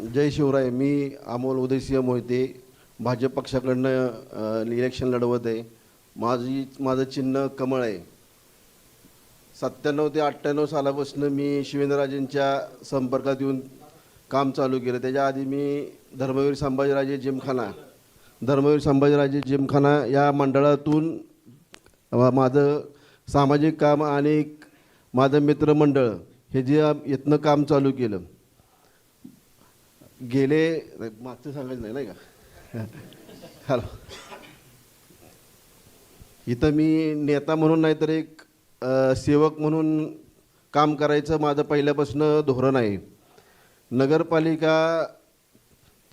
जय शिवराय मी अमोल उदयसिंह मोहिते भाजप पक्षाकडनं इलेक्शन लढवत आहे. माझी माझं चिन्ह कमळ आहे. सत्त्याण्णव ते अठ्ठ्याण्णव सालापासून मी शिवेंद्रराजेंच्या संपर्कात येऊन काम चालू केलं. त्याच्या आधी मी धर्मवीर संभाजीराजे जिमखाना धर्मवीर संभाजीराजे जिमखाना या मंडळातून माझं सामाजिक काम आणि माझं मित्रमंडळ हे जे इथनं काम चालू केलं. गेले मागचं सांगायचं नाही नाही का? हॅलो. इथं मी नेता म्हणून नाही तर एक सेवक म्हणून काम करायचं माझं पहिल्यापासून धोरण आहे. नगरपालिकाच्या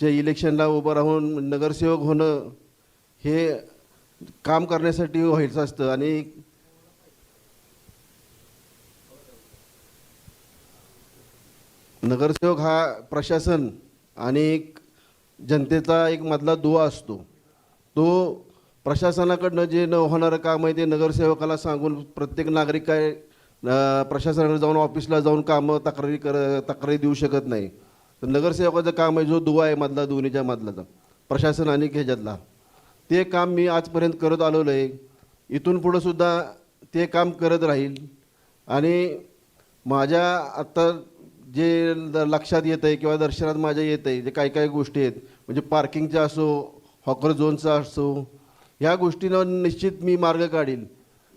इलेक्शनला उभं राहून नगरसेवक होणं हे काम करण्यासाठी व्हायचं असतं आणि नगरसेवक हा प्रशासन आणि एक जनतेचा एक मधला दुवा असतो. तो प्रशासनाकडनं जे न होणारं काम आहे ते नगरसेवकाला सांगून प्रत्येक नागरिक काय प्रशासनाकडे जाऊन ऑफिसला जाऊन कामं तक्रारी कर तक्रारी देऊ शकत नाही. तर नगरसेवकाचं काम आहे जो दुवा आहे मधला दोन्हीच्या मधलाचा प्रशासन आणि ह्याच्यातला. ते काम मी आजपर्यंत करत आलेलो आहे. इथून पुढं सुद्धा ते काम करत राहील. आणि माझ्या आत्ता जे लक्षात येत आहे किंवा दर्शनात माझ्या येत आहे जे काही काही गोष्टी आहेत म्हणजे पार्किंगच्या असो हॉकर झोनचा असो ह्या गोष्टीनं निश्चित मी मार्ग काढील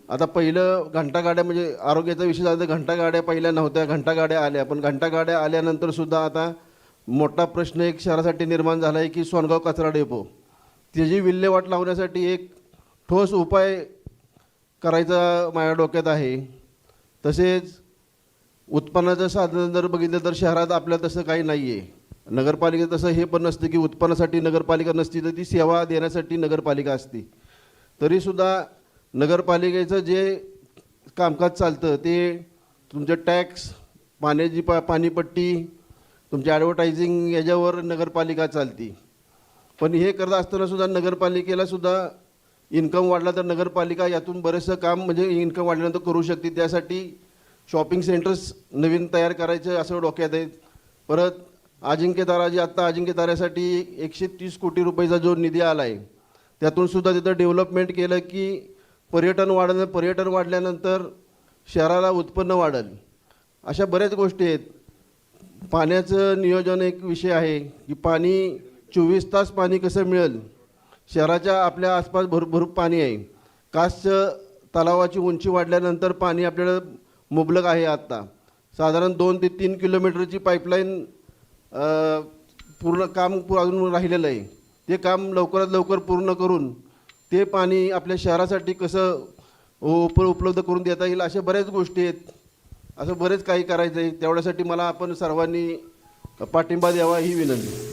आता पहिलं घंटागाड्या म्हणजे आरोग्याचा विषय झाला तर घंटागाड्या पहिल्या नव्हत्या घंटागाड्या आल्या. पण घंटागाड्या आल्यानंतरसुद्धा आता मोठा प्रश्न एक शहरासाठी निर्माण झाला आहे की सोनगाव कचरा डेपो. त्याची विल्हेवाट लावण्यासाठी एक ठोस उपाय करायचा माझ्या डोक्यात आहे. तसेच उत्पन्नाचं साधन जर बघितलं तर शहरात आपल्या तसं काही नाही आहे नगरपालिकेत तसं हे पण नसतं की उत्पन्नासाठी नगरपालिका नसती तर ती सेवा देण्यासाठी नगरपालिका असते. तरीसुद्धा नगरपालिकेचं जे कामकाज चालतं ते तुमचं टॅक्स पाण्याची पा पाणीपट्टी तुमची ॲडव्हर्टायझिंग याच्यावर नगरपालिका चालती. पण हे करत असतानासुद्धा नगरपालिकेलासुद्धा इन्कम वाढला तर नगरपालिका यातून बरेचसं काम म्हणजे इन्कम वाढल्यानंतर करू शकते. त्यासाठी शॉपिंग सेंटर्स नवीन तयार करायचे असं डोक्यात आहेत परत अजिंक्य आत्ता अजिंक्य एकशे तीस कोटी रुपयाचा जो निधी आला आहे त्यातून सुद्धा तिथं डेव्हलपमेंट केलं की पर्यटन वाढलं पर्यटन वाढल्यानंतर शहराला उत्पन्न वाढेल. अशा बऱ्याच गोष्टी आहेत. पाण्याचं नियोजन एक विषय आहे की पाणी चोवीस तास पाणी कसं मिळेल? शहराच्या आपल्या आसपास भरभरूप पाणी आहे. कासचं तलावाची उंची वाढल्यानंतर पाणी आपल्याला मुबलक आहे आत्ता साधारण दोन ते तीन किलोमीटरची पाईपलाईन पूर्ण काम अजून राहिलेलं आहे. ते काम लवकरात लवकर पूर्ण करून ते पाणी आपल्या शहरासाठी कसं हो, उप उपलब्ध करून देता येईल अशा बऱ्याच गोष्टी आहेत. असं बरेच काही करायचं आहे तेवढ्यासाठी मला आपण सर्वांनी पाठिंबा द्यावा ही विनंती.